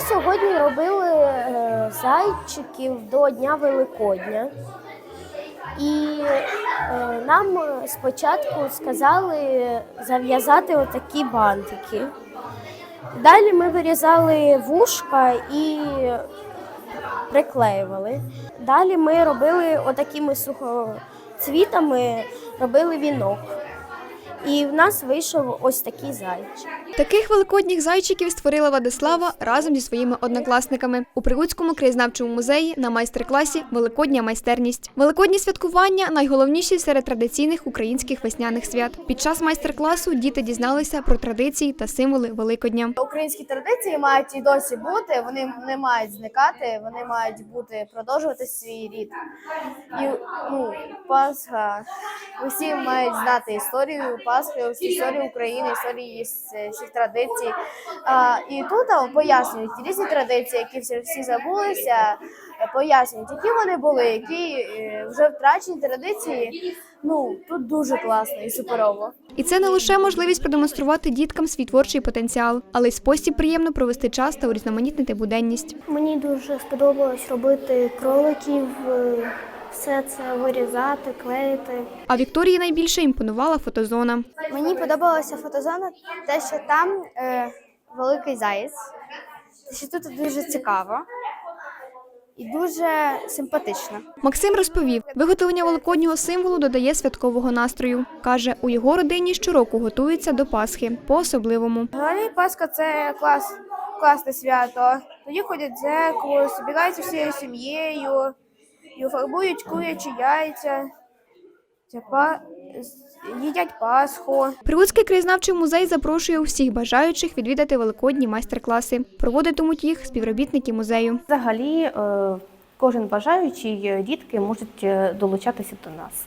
Ми сьогодні робили е, зайчиків до Дня Великодня. І е, нам спочатку сказали зав'язати отакі бантики. Далі ми вирізали вушка і приклеювали. Далі ми робили отакими сухоцвітами, робили вінок. І в нас вийшов ось такий зайчик. Таких великодніх зайчиків створила Владислава разом зі своїми однокласниками у Прилуцькому краєзнавчому музеї на майстер-класі Великодня майстерність. Великодні святкування найголовніші серед традиційних українських весняних свят. Під час майстер-класу діти дізналися про традиції та символи Великодня. Українські традиції мають і досі бути, вони не мають зникати, вони мають бути продовжувати свій рід. І ну, Пасха, усі мають знати історію Пасхи, історію України, історію з- всіх традицій. А, і тут пояснюють різні традиції, які всі, всі забулися, е, пояснюють, які вони були, які е, вже втрачені традиції. Ну тут дуже класно і суперово. І це не лише можливість продемонструвати діткам свій творчий потенціал, але й спосіб приємно провести час та урізноманітнити буденність. Мені дуже сподобалось робити кроликів, е, все це вирізати, клеїти. А Вікторії найбільше імпонувала фотозона. Мені подобалася фотозона, те, що там е, великий заєць, те, що тут дуже цікаво і дуже симпатично. Максим розповів, виготовлення великоднього символу додає святкового настрою. Каже, у його родині щороку готуються до Пасхи по-особливому. Взагалі Пасха це клас, класне свято. Тоді ходять в дзеркало, збираються всією сім'єю, і фарбують курячі яйця, па- їдять Пасху. Прилуцький краєзнавчий музей запрошує усіх бажаючих відвідати великодні майстер-класи. Проводитимуть їх співробітники музею. Взагалі, е, кожен бажаючий е, дітки можуть е, долучатися до нас.